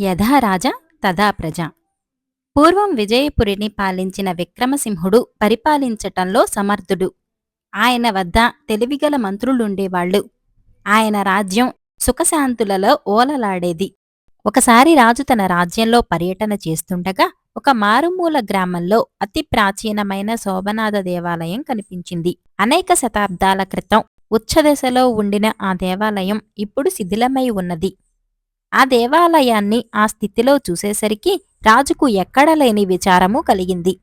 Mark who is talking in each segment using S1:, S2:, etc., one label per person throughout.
S1: యథా రాజా తదా ప్రజ. పూర్వం విజయపురిని పాలించిన విక్రమసింహుడు పరిపాలించటంలో సమర్థుడు. ఆయన వద్ద తెలివిగల మంత్రులుండేవాళ్ళు ఆయన రాజ్యం సుఖశాంతులలో ఓలలాడేది. ఒకసారి రాజు తన రాజ్యంలో పర్యటన చేస్తుండగా ఒక మారుమూల గ్రామంలో అతి ప్రాచీనమైన శోభనాథ దేవాలయం కనిపించింది. అనేక శతాబ్దాల క్రితం ఉచ్చదశలో ఉండిన ఆ దేవాలయం ఇప్పుడు శిథిలమై ఉన్నది. ఆ దేవాలయాన్ని ఆ స్థితిలో చూసేసరికి రాజుకు ఎక్కడలేని విచారము కలిగింది.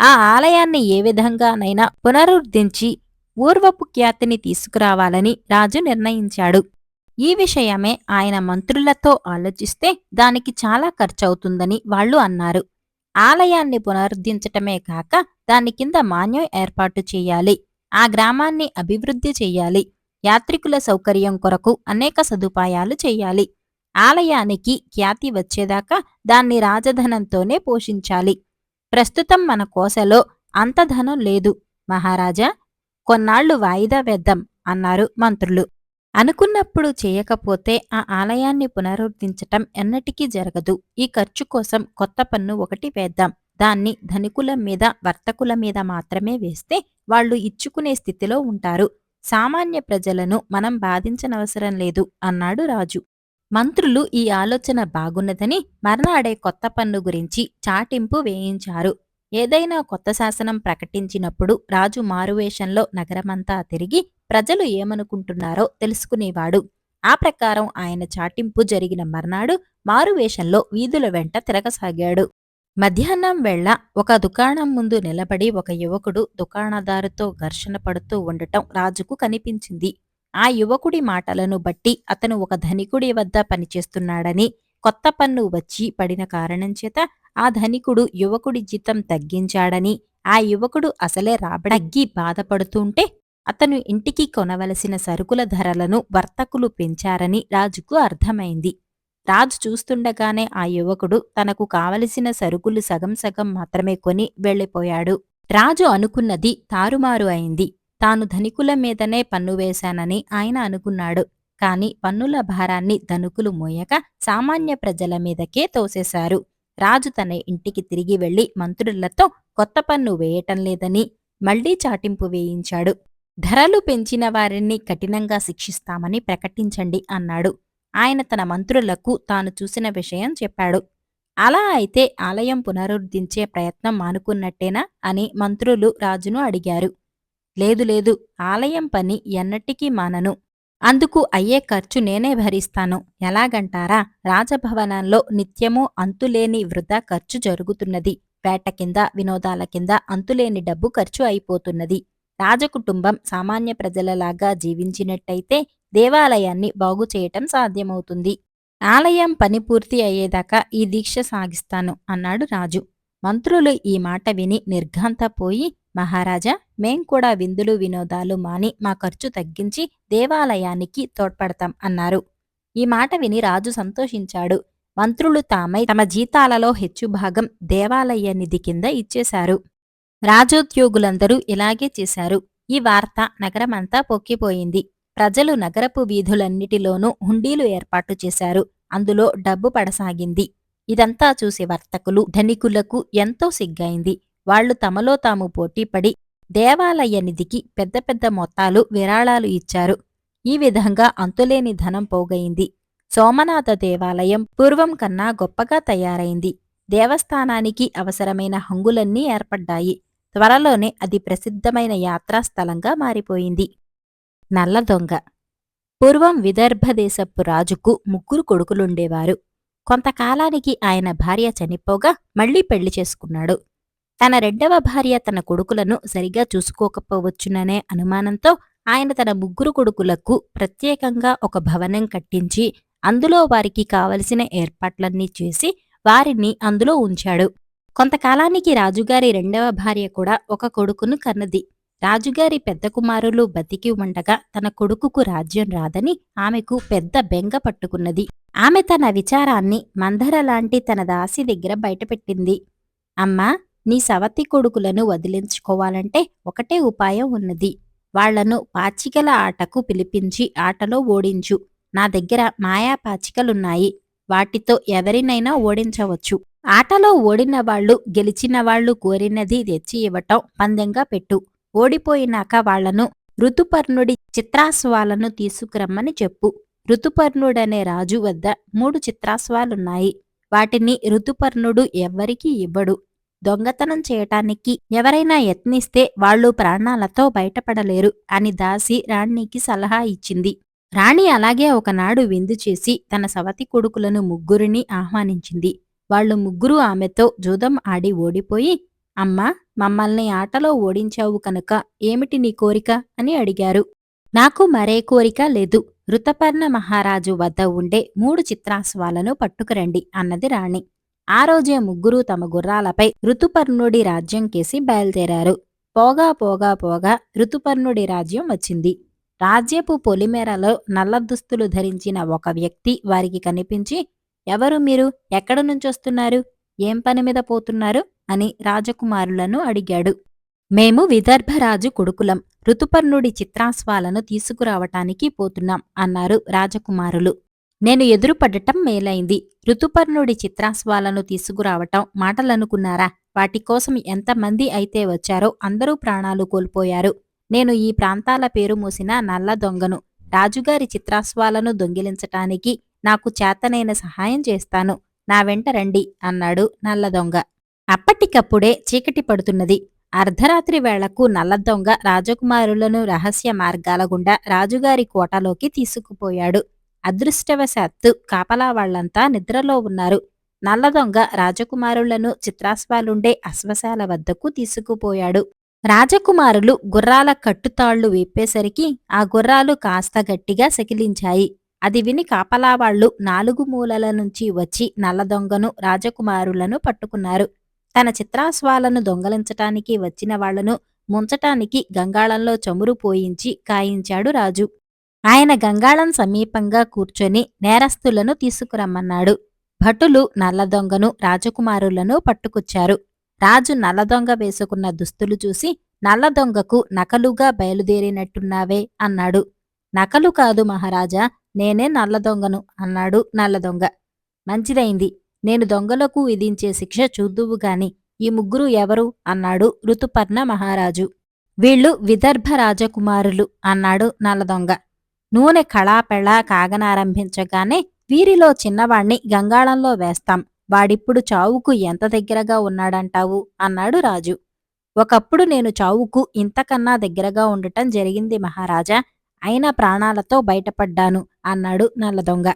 S1: ఆ ఆలయాన్ని ఏ విధంగానైనా పునరుద్ధరించి పూర్వపు ఖ్యాతిని తీసుకురావాలని రాజు నిర్ణయించాడు. ఈ విషయమే ఆయన మంత్రులతో ఆలోచిస్తే దానికి చాలా ఖర్చవుతుందని వాళ్ళు అన్నారు. ఆలయాన్ని పునరుద్ధరించటమే కాక దాని కింద మాన్యం ఏర్పాటు చేయాలి. ఆ గ్రామాన్ని అభివృద్ధి చేయాలి. యాత్రికుల సౌకర్యం కొరకు అనేక సదుపాయాలు చేయాలి. ఆలయానికి ఖ్యాతి వచ్చేదాకా దాన్ని రాజధనంతోనే పోషించాలి. ప్రస్తుతం మన కోసలో అంత ధనం లేదు. మహారాజా కొన్నాళ్ళు వాయిదా వేద్దాం అన్నారు మంత్రులు. అనుకున్నప్పుడు చేయకపోతే ఆ ఆలయాన్ని పునరుద్ధరించటం ఎన్నటికీ జరగదు. ఈ ఖర్చు కోసం కొత్త పన్ను ఒకటి వేద్దాం. దాన్ని ధనికుల మీద వర్తకుల మీద మాత్రమే వేస్తే వాళ్ళు ఇచ్చుకునే స్థితిలో ఉంటారు. సామాన్య ప్రజలను మనం బాధించనవసరం లేదు అన్నాడు రాజు. మంత్రులు ఈ ఆలోచన బాగున్నదని మర్నాడే కొత్త పన్ను గురించి చాటింపు వేయించారు. ఏదైనా కొత్త శాసనం ప్రకటించినప్పుడు రాజు మారువేషంలో నగరమంతా తిరిగి ప్రజలు ఏమనుకుంటున్నారో తెలుసుకునేవాడు. ఆ ప్రకారం ఆయన చాటింపు జరిగిన మర్నాడు మారువేషంలో వీధుల వెంట తిరగసాగాడు. మధ్యాహ్నం వేళ ఒక దుకాణం ముందు నిలబడి ఒక యువకుడు దుకాణదారుతో ఘర్షణ పడుతూ ఉండటం రాజుకు కనిపించింది. ఆ యువకుడి మాటలను బట్టి అతను ఒక ధనికుడి వద్ద పనిచేస్తున్నాడని కొత్త పన్ను వచ్చి పడిన కారణం చేత ఆ ధనికుడు యువకుడి జీతం తగ్గించాడని ఆ యువకుడు అసలే రాబడగ్గి బాధపడుతుంటే అతను ఇంటికి కొనవలసిన సరుకుల ధరలను వర్తకులు పెంచారని రాజుకు అర్థమైంది. రాజు చూస్తుండగానే ఆ యువకుడు తనకు కావలసిన సరుకులు సగం సగం మాత్రమే కొని వెళ్ళిపోయాడు. రాజు అనుకున్నది తారుమారు అయింది. తాను ధనికుల మీదనే పన్ను వేశానని ఆయన అనుకున్నాడు. కాని పన్నుల భారాన్ని ధనుకులు మోయక సామాన్య ప్రజల మీదకే తోసేశారు. రాజు తన ఇంటికి తిరిగి వెళ్ళి మంత్రులతో కొత్త పన్ను వేయటం లేదని మళ్ళీ చాటింపు వేయించాడు. ధరలు పెంచిన వారిని కఠినంగా శిక్షిస్తామని ప్రకటించండి అన్నాడు. ఆయన తన మంత్రులకు తాను చూసిన విషయం చెప్పాడు. అలా అయితే ఆలయం పునరుద్ధరించే ప్రయత్నం మానుకున్నట్టేనా అని మంత్రులు రాజును అడిగారు. లేదు లేదు ఆలయం పని ఎన్నటికీ మానను. అందుకు అయ్యే ఖర్చు నేనే భరిస్తాను. ఎలాగంటారా? రాజభవనంలో నిత్యమూ అంతులేని వృధా ఖర్చు జరుగుతున్నది. వేట కింద వినోదాల కింద అంతులేని డబ్బు ఖర్చు అయిపోతున్నది. రాజకుటుంబం సామాన్య ప్రజలలాగా జీవించినట్టయితే దేవాలయాన్ని బాగు చేయటం సాధ్యమవుతుంది. ఆలయం పని పూర్తి అయ్యేదాకా ఈ దీక్ష సాగిస్తాను అన్నాడు రాజు. మంత్రులు ఈ మాట విని నిర్ఘాంతపోయి మహారాజా మేం కూడా విందులు వినోదాలు మాని మా ఖర్చు తగ్గించి దేవాలయానికి తోడ్పడతాం అన్నారు. ఈ మాట విని రాజు సంతోషించాడు. మంత్రులు తామై తమ జీతాలలో హెచ్చు భాగం దేవాలయ నిధి కింద ఇచ్చేశారు. రాజోద్యోగులందరూ ఇలాగే చేశారు. ఈ వార్త నగరమంతా పొక్కిపోయింది. ప్రజలు నగరపు వీధులన్నిటిలోనూ హుండీలు ఏర్పాటు చేశారు. అందులో డబ్బు పడసాగింది. ఇదంతా చూసి వర్తకులు ధనికులకు ఎంతో సిగ్గైంది. వాళ్ళు తమలో తాము పోటీపడి దేవాలయ నిధికి పెద్ద పెద్ద మొత్తాలు విరాళాలు ఇచ్చారు. ఈ విధంగా అంతులేని ధనం పోగయింది సోమనాథ దేవాలయం పూర్వం కన్నా గొప్పగా తయారైంది. దేవస్థానానికి అవసరమైన హంగులన్నీ ఏర్పడ్డాయి. త్వరలోనే అది ప్రసిద్ధమైన యాత్రాస్థలంగా మారిపోయింది. నల్ల దొంగ. పూర్వం విదర్భదేశపు రాజుకు ముగ్గురు కొడుకులుండేవారు. కొంతకాలానికి ఆయన భార్య చనిపోగా మళ్ళీ పెళ్ళి చేసుకున్నాడు. తన రెండవ భార్య తన కొడుకులను సరిగా చూసుకోకపోవచ్చుననే అనుమానంతో ఆయన తన ముగ్గురు కొడుకులకు ప్రత్యేకంగా ఒక భవనం కట్టించి అందులో వారికి కావలసిన ఏర్పాట్లన్నీ చేసి వారిని అందులో ఉంచాడు. కొంతకాలానికి రాజుగారి రెండవ భార్య కూడా ఒక కొడుకును కన్నది. రాజుగారి పెద్ద కుమారులు బతికి ఉండగా తన కొడుకుకు రాజ్యం రాదని ఆమెకు పెద్ద బెంగ పట్టుకున్నది. ఆమె తన విచారాన్ని మందర లాంటి తన దాసి దగ్గర బయటపెట్టింది. అమ్మా నీ సవతి కొడుకులను వదిలించుకోవాలంటే ఒకటే ఉపాయం ఉన్నది. వాళ్ళను పాచికల ఆటకు పిలిపించి ఆటలో ఓడించు. నా దగ్గర మాయా పాచికలున్నాయి. వాటితో ఎవరినైనా ఓడించవచ్చు. ఆటలో ఓడిన వాళ్ళు గెలిచిన వాళ్ళు కోరినది తెచ్చి ఇవ్వటం పందెంగా పెట్టు. ఓడిపోయినాక వాళ్ళను ఋతుపర్ణుడి చిత్రాస్వాలను తీసుకురమ్మని చెప్పు. ఋతుపర్ణుడనే రాజు వద్ద మూడు చిత్రాస్వాలున్నాయి వాటిని ఋతుపర్ణుడు ఎవ్వరికీ ఇవ్వడు. దొంగతనం చేయటానికి ఎవరైనా యత్నిస్తే వాళ్ళు ప్రాణాలతో బయటపడలేరు అని దాసి రాణికి సలహా ఇచ్చింది. రాణి అలాగే ఒకనాడు విందు చేసి తన సవతి కొడుకులను ముగ్గురిని ఆహ్వానించింది. వాళ్ళు ముగ్గురు ఆమెతో జూదం ఆడి ఓడిపోయి అమ్మా మమ్మల్ని ఆటలో ఓడించావు కనుక ఏమిటి నీ కోరిక? అని అడిగారు. నాకు మరే కోరిక లేదు. ఋతపర్ణ మహారాజు వద్ద ఉండే మూడు చిత్రాస్వాలను పట్టుకురండి అన్నది రాణి. ఆ రోజే ముగ్గురు తమ గుర్రాలపై ఋతుపర్ణుడి రాజ్యం కేసి బయలుదేరారు. పోగా పోగా పోగా ఋతుపర్ణుడి రాజ్యం వచ్చింది. రాజ్యపు పొలిమేరలో నల్ల దుస్తులు ధరించిన ఒక వ్యక్తి వారికి కనిపించి ఎవరు మీరు? ఎక్కడ నుంచొస్తున్నారు? ఏం పని మీద పోతున్నారు? అని రాజకుమారులను అడిగాడు. మేము విదర్భరాజు కొడుకులం. ఋతుపర్ణుడి చిత్రాస్వాలను తీసుకురావటానికి పోతున్నాం అన్నారు రాజకుమారులు. నేను ఎదురుపడటం మేలైంది. ఋతుపర్ణుడి చిత్రాస్వాలను తీసుకురావటం మాటలనుకున్నారా? వాటి కోసం ఎంతమంది అయితే వచ్చారో అందరూ ప్రాణాలు కోల్పోయారు. నేను ఈ ప్రాంతాల పేరు మూసిన నల్ల దొంగను. రాజుగారి చిత్రాస్వాలను దొంగిలించటానికి నాకు చేతనైన సహాయం చేస్తాను. నా వెంట రండి అన్నాడు నల్ల దొంగ అప్పటికప్పుడే చీకటి పడుతున్నది. అర్ధరాత్రి వేళకు నల్ల దొంగ రాజకుమారులను రహస్య మార్గాల గుండా రాజుగారి కోటలోకి తీసుకుపోయాడు. అదృష్టవశాత్తు కాపలా వాళ్ళంతా నిద్రలో ఉన్నారు. నల్లదొంగ రాజకుమారులను చిత్రాస్వాలుండే అశ్వశాల వద్దకు తీసుకుపోయాడు. రాజకుమారులు గుర్రాల కట్టుతాళ్ళు విప్పేసరికి ఆ గుర్రాలు కాస్త గట్టిగా సకిలించాయి. అది విని కాపలావాళ్ళు నాలుగు మూలల నుంచి వచ్చి నల్లదొంగను రాజకుమారులను పట్టుకున్నారు. తన చిత్రాస్వాలను దొంగలించటానికి వచ్చిన వాళ్ళను ముంచటానికి గంగాళంలో చమురు పోయించి కాయించాడు రాజు. ఆయన గంగాళం సమీపంగా కూర్చొని నేరస్తులను తీసుకురమ్మన్నాడు. భటులు నల్లదొంగను రాజకుమారులను పట్టుకొచ్చారు. రాజు నల్లదొంగ వేసుకున్న దుస్తులు చూసి నల్లదొంగకు నకలుగా బయలుదేరినట్టున్నావే అన్నాడు. నకలు కాదు మహారాజా నేనే నల్లదొంగను అన్నాడు నల్లదొంగ. మంచిదైంది నేను దొంగలకు విధించే శిక్ష చూద్దువు గాని ఈ ముగ్గురు ఎవరు? అన్నాడు ఋతుపర్ణ మహారాజు. వీళ్ళు విదర్భ రాజకుమారులు అన్నాడు నల్లదొంగ. నూనె కళాపెళా కాగనారంభించగానే వీరిలో చిన్నవాణ్ణి గంగాళంలో వేస్తాం వాడిప్పుడు చావుకు ఎంత దగ్గరగా ఉన్నాడంటావు? అన్నాడు రాజు. ఒకప్పుడు నేను చావుకు ఇంతకన్నా దగ్గరగా ఉండటం జరిగింది మహారాజా అయినా ప్రాణాలతో బయటపడ్డాను అన్నాడు నల్ల దొంగ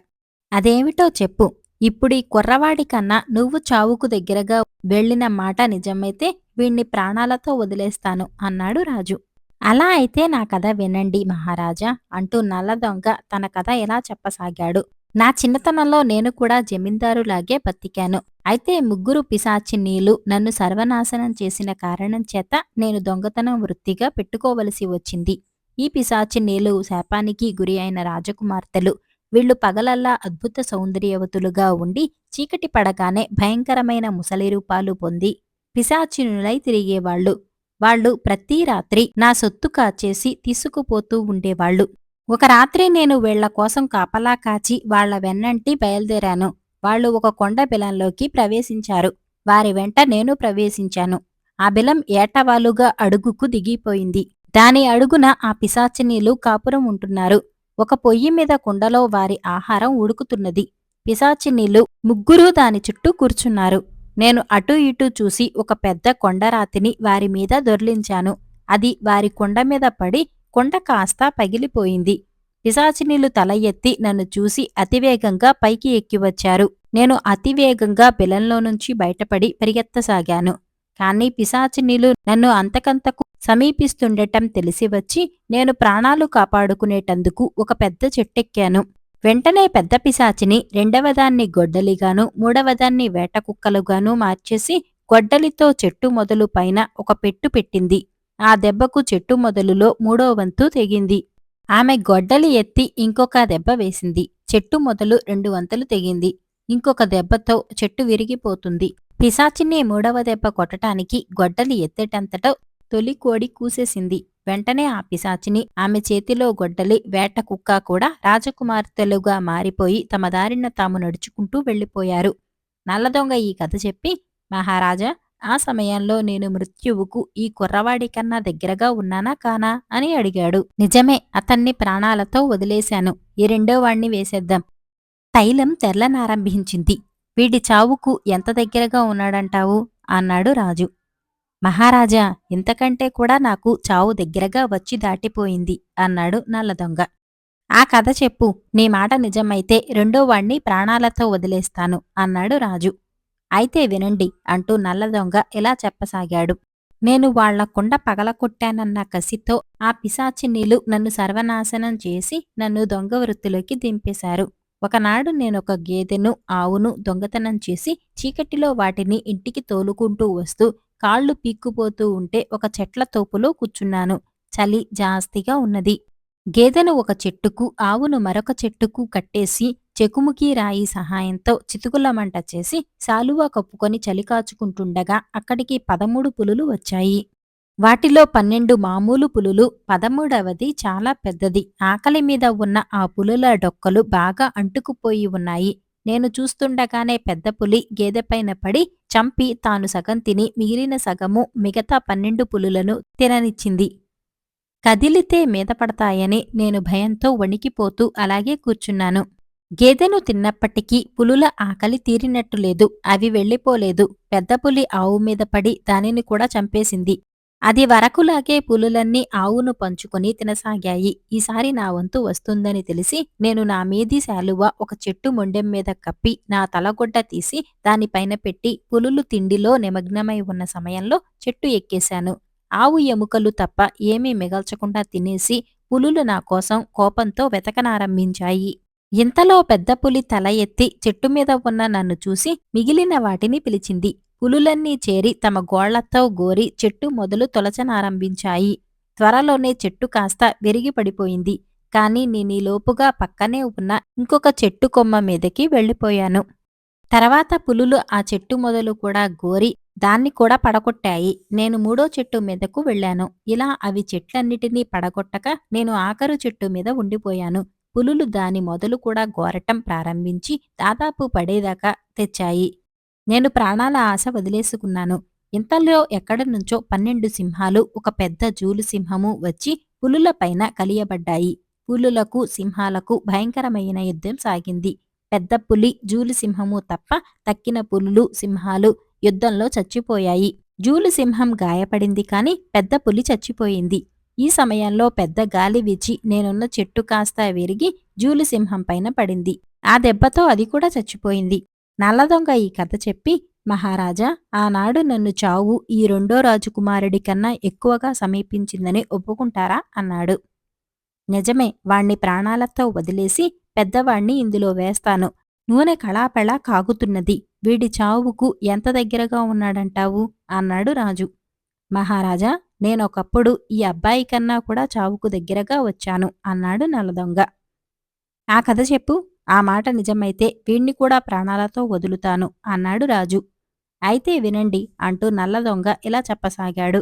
S1: అదేమిటో చెప్పు. ఇప్పుడీ కుర్రవాడి కన్నా నువ్వు చావుకు దగ్గరగా వెళ్ళిన మాట నిజమైతే వీణ్ణి ప్రాణాలతో వదిలేస్తాను అన్నాడు రాజు. అలా అయితే నా కథ వినండి మహారాజా అంటూ నల్ల దొంగ తన కథ ఎలా చెప్పసాగాడు. నా చిన్నతనంలో నేను కూడా జమీందారులాగే బతికాను. అయితే ముగ్గురు పిశాచినీలు నన్ను సర్వనాశనం చేసిన కారణం చేత నేను దొంగతనం వృత్తిగా పెట్టుకోవలసి వచ్చింది. ఈ పిశాచినీలు శాపానికి గురి అయిన రాజకుమార్తెలు. వీళ్ళు పగలల్లా అద్భుత సౌందర్యవతులుగా ఉండి చీకటి పడగానే భయంకరమైన ముసలి రూపాలు పొంది పిశాచినులై తిరిగేవాళ్ళు వాళ్ళు ప్రతి రాత్రి నా సొత్తు కాచేసి తీసుకుపోతూ ఉండేవాళ్ళు ఒక రాత్రి నేను వీళ్ళ కోసం కాపలా కాచి వాళ్ళ వెన్నంటి బయలుదేరాను. వాళ్ళు ఒక కొండ బిలంలోకి ప్రవేశించారు. వారి వెంట నేను ప్రవేశించాను. ఆ బిలం ఏటవాలుగా అడుగుకు దిగిపోయింది. దాని అడుగున ఆ పిశాచినీలు కాపురం ఉంటున్నారు. ఒక పొయ్యి మీద కుండలో వారి ఆహారం ఉడుకుతున్నది. పిశాచినీలు ముగ్గురూ దాని చుట్టూ కూర్చున్నారు. నేను అటూ ఇటూ చూసి ఒక పెద్ద కొండరాతిని వారి మీద దొర్లించాను. అది వారి కొండ మీద పడి కొండ కాస్త పగిలిపోయింది. పిశాచినీలు తల ఎత్తి నన్ను చూసి అతివేగంగా పైకి ఎక్కివచ్చారు నేను అతివేగంగా బిలంలో నుంచి బయటపడి పరిగెత్తసాగాను. కాని పిశాచినీలు నన్ను అంతకంతకు సమీపిస్తుండటం తెలిసి వచ్చి నేను ప్రాణాలు కాపాడుకునేటందుకు ఒక పెద్ద చెట్టెక్కాను. వెంటనే పెద్ద పిశాచిని రెండవదాన్ని గొడ్డలిగాను మూడవదాన్ని వేటకుక్కలుగాను మార్చేసి గొడ్డలితో చెట్టు మొదలు పైన ఒక పెట్టు పెట్టింది. ఆ దెబ్బకు చెట్టు మొదలులో మూడో వంతు తెగింది. ఆమె గొడ్డలి ఎత్తి ఇంకొక దెబ్బ వేసింది. చెట్టు మొదలు రెండు వంతులు తెగింది. ఇంకొక దెబ్బతో చెట్టు విరిగిపోతుంది. పిశాచిని మూడవ దెబ్బ కొట్టటానికి గొడ్డలి ఎత్తేటంతటో తొలి కోడి కూసేసింది. వెంటనే ఆ పిశాచిని ఆమె చేతిలో గొడ్డలి వేట కుక్క కూడా రాజకుమార్తెలుగా మారిపోయి తమ దారిన తాము నడుచుకుంటూ వెళ్ళిపోయారు. నల్లదొంగ ఈ కథ చెప్పి మహారాజా ఆ సమయంలో నేను మృత్యువుకు ఈ కుర్రవాడి కన్నా దగ్గరగా ఉన్నానా కానా? అని అడిగాడు. నిజమే అతన్ని ప్రాణాలతో వదిలేశాను. ఈ రెండో వాణ్ణి వేసేద్దాం. తైలం తెల్లనారంభించింది వీడి చావుకు ఎంత దగ్గరగా ఉన్నాడంటావు? అన్నాడు రాజు. మహారాజా ఇంతకంటే కూడా నాకు చావు దగ్గరగా వచ్చి దాటిపోయింది అన్నాడు నల్లదొంగ ఆ కథ చెప్పు నీ మాట నిజమైతే రెండో వాణ్ణి ప్రాణాలతో వదిలేస్తాను అన్నాడు రాజు. అయితే వినండి అంటూ నల్లదొంగ ఇలా చెప్పసాగాడు. నేను వాళ్ళ కుండ పగలకొట్టానన్న కసితో ఆ పిశాచినీలు నన్ను సర్వనాశనం చేసి నన్ను దొంగ వృత్తిలోకి దింపేశారు. ఒకనాడు నేనొక గేదెను ఆవును దొంగతనం చేసి చీకటిలో వాటిని ఇంటికి తోలుకుంటూ వస్తూ కాళ్ళు పీక్కుపోతూ ఉంటే ఒక చెట్ల తోపులో కూర్చున్నాను. చలి జాస్తిగా ఉన్నది. గేదెను ఒక చెట్టుకు ఆవును మరొక చెట్టుకు కట్టేసి చెకుముకి రాయి సహాయంతో చితుకుల మంట చేసి శాలువా కప్పుకొని చలి కాచుకుంటుండగా అక్కడికి పదమూడు పులులు వచ్చాయి. వాటిలో పన్నెండు మామూలు పులులు పదమూడవది చాలా పెద్దది. ఆకలి మీద ఉన్న ఆ పులుల డొక్కలు బాగా అంటుకుపోయి ఉన్నాయి. నేను చూస్తుండగానే పెద్ద పులి గేదెపైన పడి చంపి తాను సగం తిని మిగిలిన సగము మిగతా పన్నెండు పులులను తిననిచ్చింది. కదిలితే మీద పడతాయని నేను భయంతో వణికిపోతూ అలాగే కూర్చున్నాను. గేదెను తిన్నప్పటికీ పులుల ఆకలి తీరినట్టు లేదు. అవి వెళ్ళిపోలేదు. పెద్ద పులి ఆవు మీద పడి దానిని కూడా చంపేసింది. అది వరకులాగే పులులన్నీ ఆవును పంచుకొని తినసాగాయి. ఈసారి నా వంతు వస్తుందని తెలిసి నేను నా మీది శాలువ ఒక చెట్టు మొండెం మీద కప్పి నా తలగొడ్డ తీసి దానిపైన పెట్టి పులులు తిండిలో నిమగ్నమై ఉన్న సమయంలో చెట్టు ఎక్కేశాను. ఆవు ఎముకలు తప్ప ఏమీ మిగల్చకుండా తినేసి పులులు నా కోసం కోపంతో వెతకనారంభించాయి. ఇంతలో పెద్ద పులి తల ఎత్తి చెట్టు మీద ఉన్న నన్ను చూసి మిగిలిన వాటిని పిలిచింది. పులులన్నీ చేరి తమ గోళ్ళతో గోరి చెట్టు మొదలు తొలచనారంభించాయి. త్వరలోనే చెట్టు కాస్త విరిగి పడిపోయింది కాని నేనీలోపుగా పక్కనే ఉన్న ఇంకొక చెట్టు కొమ్మ మీదకి వెళ్ళిపోయాను. తర్వాత పులులు ఆ చెట్టు మొదలు కూడా గోరి దాన్ని కూడా పడగొట్టాయి. నేను మూడో చెట్టు మీదకు వెళ్ళాను. ఇలా అవి చెట్లన్నిటినీ పడగొట్టక నేను ఆఖరు చెట్టు మీద ఉండిపోయాను. పులులు దాని మొదలు కూడా గోరటం ప్రారంభించి దాదాపు పడేదాకా తెచ్చాయి. నేను ప్రాణాల ఆశ వదిలేసుకున్నాను. ఇంతలో ఎక్కడి నుంచో పన్నెండు సింహాలు ఒక పెద్ద జూలు సింహము వచ్చి పులులపైన కలియబడ్డాయి. పులులకు సింహాలకు భయంకరమైన యుద్ధం సాగింది. పెద్ద పులి జూలు సింహము తప్ప తక్కిన పులులు సింహాలు యుద్ధంలో చచ్చిపోయాయి. జూలు సింహం గాయపడింది కాని పెద్ద పులి చచ్చిపోయింది. ఈ సమయంలో పెద్ద గాలి వీచి నేనున్న చెట్టు కాస్త విరిగి జూలు సింహం పైన పడింది. ఆ దెబ్బతో అది కూడా చచ్చిపోయింది. నల్లదొంగ ఈ కథ చెప్పి మహారాజా ఆనాడు నన్ను చావు ఈ రెండో రాజకుమారుడి కన్నా ఎక్కువగా సమీపించిందని ఒప్పుకుంటారా? అన్నాడు. నిజమే వాణ్ణి ప్రాణాలతో వదిలేసి పెద్దవాణ్ణి ఇందులో వేస్తాను. నూనె కళాపెళా కాగుతున్నది. వీడి చావుకు ఎంత దగ్గరగా ఉన్నాడంటావు? అన్నాడు రాజు. మహారాజా నేనొకప్పుడు ఈ అబ్బాయి కన్నా కూడా చావుకు దగ్గరగా వచ్చాను అన్నాడు నల్లదొంగ. ఆ కథ చెప్పు. ఆ మాట నిజమైతే వీణ్ణి కూడా ప్రాణాలతో వదులుతాను అన్నాడు రాజు. అయితే వినండి అంటూ నల్ల దొంగ ఇలా చెప్పసాగాడు.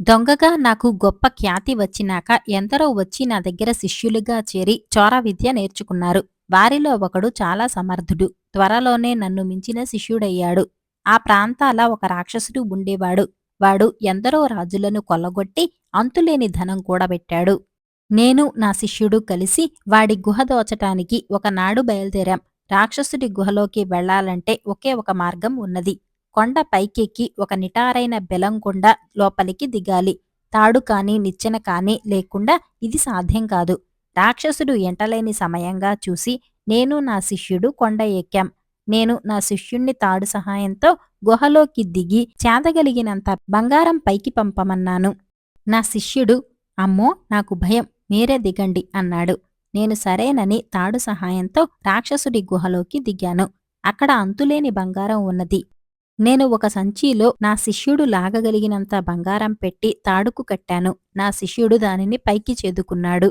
S1: దొంగగా నాకు గొప్ప ఖ్యాతి వచ్చినాక ఎందరో వచ్చి నా దగ్గర శిష్యులుగా చేరి చోర విద్య నేర్చుకున్నారు. వారిలో ఒకడు చాలా సమర్థుడు. త్వరలోనే నన్ను మించిన శిష్యుడయ్యాడు. ఆ ప్రాంతాల ఒక రాక్షసుడు ఉండేవాడు. వాడు ఎందరో రాజులను కొల్లగొట్టి అంతులేని ధనం కూడబెట్టాడు. నేను నా శిష్యుడు కలిసి వాడి గుహ దోచటానికి ఒకనాడు బయలుదేరాం. రాక్షసుడి గుహలోకి వెళ్ళాలంటే ఒకే ఒక మార్గం ఉన్నది. కొండ పైకెక్కి ఒక నిటారైన బెలంకొండ లోపలికి దిగాలి. తాడు కాని నిచ్చెన కాని లేకుండా ఇది సాధ్యం కాదు. రాక్షసుడు ఎంటలేని సమయంగా చూసి నేను నా శిష్యుడు కొండ ఎక్కాం. నేను నా శిష్యుణ్ణి తాడు సహాయంతో గుహలోకి దిగి చేదగలిగినంత బంగారం పైకి పంపమన్నాను. నా శిష్యుడు అమ్మో నాకు భయం. మీరే దిగండి అన్నాడు. నేను సరేనని తాడు సహాయంతో రాక్షసుడి గుహలోకి దిగాను. అక్కడ అంతులేని బంగారం ఉన్నది. నేను ఒక సంచిలో నా శిష్యుడు లాగగలిగినంత బంగారం పెట్టి తాడుకు కట్టాను. నా శిష్యుడు దానిని పైకి చేదుకున్నాడు.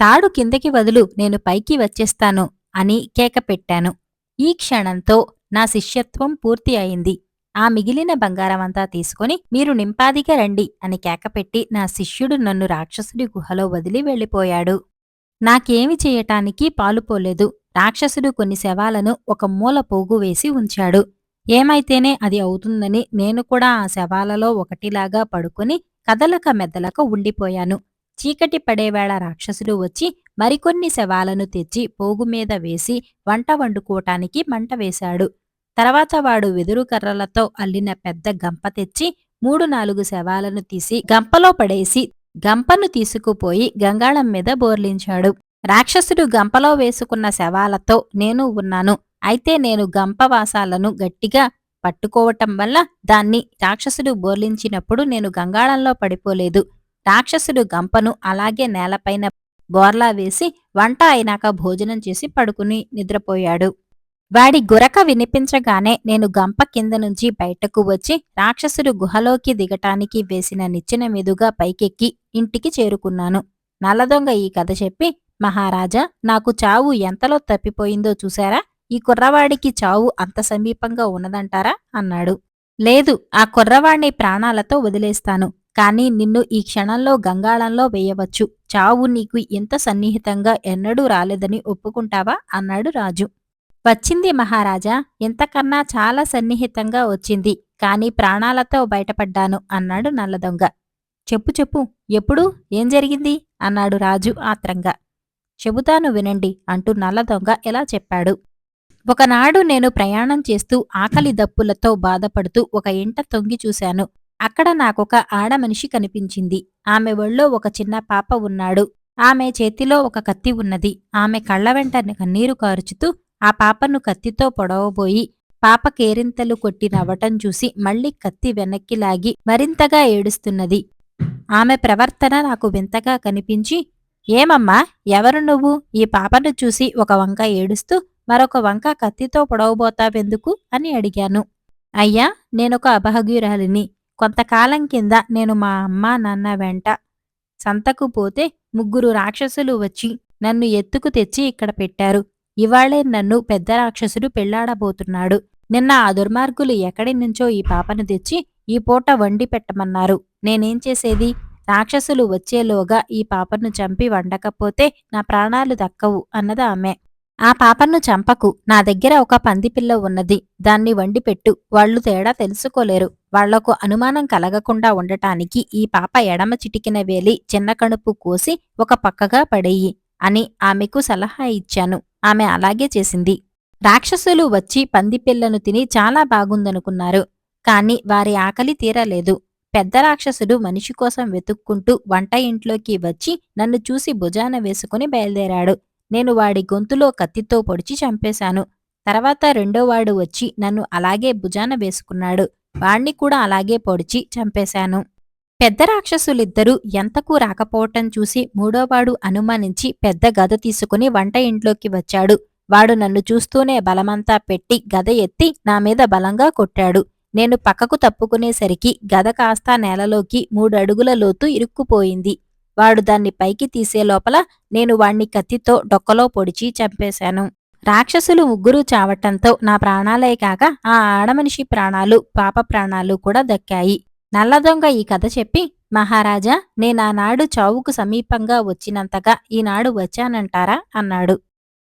S1: తాడు కిందకి వదులు నేను పైకి వచ్చేస్తాను అని కేక పెట్టాను. ఈ క్షణంతో నా శిష్యత్వం పూర్తి అయింది. ఆ మిగిలిన బంగారమంతా తీసుకొని మీరు నింపాదిగా రండి అని కేకపెట్టి నా శిష్యుడు నన్ను రాక్షసుడి గుహలో వదిలి వెళ్ళిపోయాడు. నాకేమి చేయటానికి పాలుపోలేదు రాక్షసుడు కొన్ని శవాలను ఒక మూల పోగు వేసి ఉంచాడు. ఏమైతేనే అది అవుతుందని నేను కూడా ఆ శవాలలో ఒకటిలాగా పడుకుని కదలక మెద్దలక ఉండిపోయాను. చీకటి పడేవేళ రాక్షసుడు వచ్చి మరికొన్ని శవాలను తెచ్చి పోగు మీద వేసి వంట వండుకోవటానికి మంట వేశాడు. తర్వాత వాడు వెదురు కర్రలతో అల్లిన పెద్ద గంప తెచ్చి మూడు నాలుగు శవాలను తీసి గంపలో పడేసి గంపను తీసుకుపోయి గంగాళం మీద బోర్లించాడు. రాక్షసుడు గంపలో వేసుకున్న శవాలతో నేను ఉన్నాను. అయితే నేను గంప వాసాలను గట్టిగా పట్టుకోవటం వల్ల దాన్ని రాక్షసుడు బోర్లించినప్పుడు నేను గంగాళంలో పడిపోలేదు. రాక్షసుడు గంపను అలాగే నేలపైన బోర్లా వేసి వంట అయినాక భోజనం చేసి పడుకుని నిద్రపోయాడు. వాడి గురక వినిపించగానే నేను గంప కింద నుంచి బయటకు వచ్చి రాక్షసుడు గుహలోకి దిగటానికి వేసిన నిచ్చెన మీదుగా పైకెక్కి ఇంటికి చేరుకున్నాను. నల్లదొంగ ఈ కథ చెప్పి మహారాజా నాకు చావు ఎంతలో తప్పిపోయిందో చూశారా? ఈ కుర్రవాడికి చావు అంత సమీపంగా ఉన్నదంటారా? అన్నాడు. లేదు ఆ కుర్రవాణ్ణి ప్రాణాలతో వదిలేస్తాను కాని నిన్ను ఈ క్షణంలో గంగాళంలో వేయవచ్చు. చావు నీకు ఇంత సన్నిహితంగా ఎన్నడూ రాలేదని ఒప్పుకుంటావా? అన్నాడు రాజు. వచ్చింది మహారాజా. ఇంతకన్నా చాలా సన్నిహితంగా వచ్చింది. కాని ప్రాణాలతో బయటపడ్డాను అన్నాడు నల్లదొంగ. చెప్పు చెప్పు. ఎప్పుడు? ఏం జరిగింది? అన్నాడు రాజు ఆత్రంగా. చెబుతాను వినండి అంటూ నల్లదొంగ ఇలా చెప్పాడు. ఒకనాడు నేను ప్రయాణం చేస్తూ ఆకలి దప్పులతో బాధపడుతూ ఒక ఇంట తొంగి చూశాను. అక్కడ నాకొక ఆడమనిషి కనిపించింది. ఆమె ఒళ్ళో ఒక చిన్న పాప ఉన్నాడు. ఆమె చేతిలో ఒక కత్తి ఉన్నది. ఆమె కళ్ళ వెంట కన్నీరు కారుచుతూ ఆ పాపను కత్తితో పొడవబోయి పాప కేరింతలు కొట్టి నవ్వటం చూసి మళ్ళీ కత్తి వెనక్కి లాగి మరింతగా ఏడుస్తున్నది. ఆమె ప్రవర్తన నాకు వింతగా కనిపించి ఏమమ్మా ఎవరు నువ్వు? ఈ పాపను చూసి ఒక వంక ఏడుస్తూ మరొక వంక కత్తితో పొడవబోతావెందుకు? అని అడిగాను. అయ్యా నేనొక అభాగ్యురాలిని. కొంతకాలం కింద నేను మా అమ్మ నాన్న వెంట సంతకు పోతే ముగ్గురు రాక్షసులు వచ్చి నన్ను ఎత్తుకు తెచ్చి ఇక్కడ పెట్టారు. ఇవాళే నన్ను పెద్ద రాక్షసుడు పెళ్ళాడబోతున్నాడు. నిన్న ఆ దుర్మార్గులు ఎక్కడి నుంచో ఈ పాపను తెచ్చి ఈ పూట వండి పెట్టమన్నారు. నేనేం చేసేది? రాక్షసులు వచ్చేలోగా ఈ పాపను చంపి వండకపోతే నా ప్రాణాలు దక్కవు అన్నది ఆమె. ఆ పాపను చంపకు. నా దగ్గర ఒక పందిపిల్ల ఉన్నది. దాన్ని వండి పెట్టు. వాళ్ళు తేడా తెలుసుకోలేరు. వాళ్ళకు అనుమానం కలగకుండా ఉండటానికి ఈ పాప ఎడమ చిటికిన వేలి చిన్న కణుపు కోసి ఒక పక్కగా పడేయి అని ఆమెకు సలహా ఇచ్చాను. ఆమె అలాగే చేసింది. రాక్షసులు వచ్చి పందిపిల్లను తిని చాలా బాగుందనుకున్నారు. కాని వారి ఆకలి తీరలేదు. పెద్ద రాక్షసుడు మనిషి కోసం వెతుక్కుంటూ వంట ఇంట్లోకి వచ్చి నన్ను చూసి భుజాన వేసుకుని బయలుదేరాడు. నేను వాడి గొంతులో కత్తితో పొడిచి చంపేశాను. తర్వాత రెండోవాడు వచ్చి నన్ను అలాగే భుజాన వేసుకున్నాడు. వాణ్ణి కూడా అలాగే పొడిచి చంపేశాను. పెద్ద రాక్షసులిద్దరూ ఎంతకు రాకపోవటం చూసి మూడోవాడు అనుమానించి పెద్ద గద తీసుకుని వంట ఇంట్లోకి వచ్చాడు. వాడు నన్ను చూస్తూనే బలమంతా పెట్టి గద ఎత్తి నా మీద బలంగా కొట్టాడు. నేను పక్కకు తప్పుకునేసరికి గద కాస్తా నేలలోకి మూడడుగుల లోతు ఇరుక్కుపోయింది. వాడు దాన్ని పైకి తీసే లోపల నేను వాణ్ణి కత్తితో డొక్కలో పొడిచి చంపేశాను. రాక్షసులు ముగ్గురు చావటంతో నా ప్రాణాలే కాక ఆ ఆడమనిషి ప్రాణాలు పాప ప్రాణాలు కూడా దక్కాయి. నల్లదొంగ ఈ కథ చెప్పి మహారాజా నేనానాడు చావుకు సమీపంగా వచ్చినంతగా ఈనాడు వచ్చానంటారా? అన్నాడు.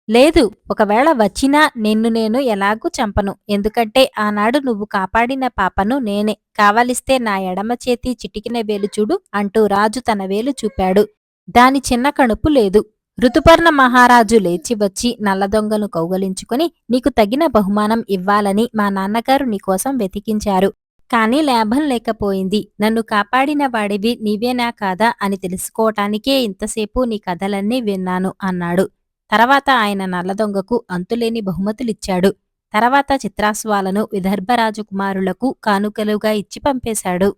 S1: లేదు ఒకవేళ వచ్చినా నిన్ను నేను ఎలాగూ చంపను. ఎందుకంటే ఆనాడు నువ్వు కాపాడిన పాపను నేనే. కావలిస్తే నా ఎడమ చేతి చిటికిన వేలు చూడు అంటూ రాజు తన వేలు చూపాడు. దాని చిన్న కణుపు లేదు. ఋతుపర్ణ మహారాజు లేచి వచ్చి నల్లదొంగను కౌగలించుకుని నీకు తగిన బహుమానం ఇవ్వాలని మా నాన్నగారు నీకోసం వెతికించారు. కానీ లాభం లేకపోయింది. నన్ను కాపాడిన వాడివి నీవేనా కాదా అని తెలుసుకోవటానికే ఇంతసేపు నీ కథలన్నీ విన్నాను అన్నాడు. తర్వాత ఆయన నల్లదొంగకు అంతులేని బహుమతులిచ్చాడు. తర్వాత చిత్రాస్వాలను విదర్భ రాజకుమారులకు కానుకలుగా ఇచ్చి పంపేశాడు.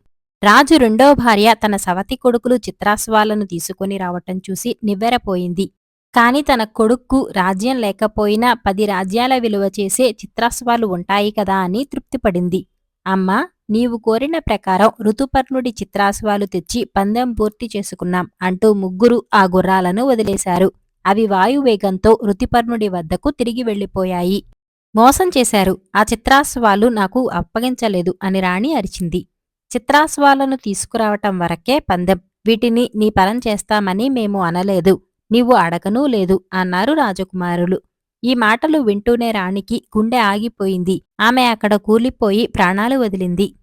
S1: రాజు రెండో భార్య తన సవతి కొడుకులు చిత్రాస్వాలను తీసుకుని రావటం చూసి నివ్వెరపోయింది. కాని తన కొడుక్కు రాజ్యం లేకపోయినా పది రాజ్యాల విలువ చేసే చిత్రాస్వాలు ఉంటాయి కదా అని తృప్తిపడింది. అమ్మా నీవు కోరిన ప్రకారం ఋతుపర్ణుడి చిత్రాస్వాలు తెచ్చి పందెం పూర్తి చేసుకున్నాం అంటూ ముగ్గురు ఆ గుర్రాలను వదిలేశారు. అవి వాయువేగంతో ఋతుపర్ణుడి వద్దకు తిరిగి వెళ్ళిపోయాయి. మోసం చేశారు. ఆ చిత్రాస్వాలు నాకు అప్పగించలేదు అని రాణి అరిచింది. చిత్రాస్వాలను తీసుకురావటం వరకే పందెం. వీటిని నీ పరం చేస్తామని మేము అనలేదు. నీవు అడగనూ లేదు అన్నారు రాజకుమారులు. ఈ మాటలు వింటూనే రాణికి గుండె ఆగిపోయింది. ఆమె అక్కడ కూలిపోయి ప్రాణాలు వదిలింది.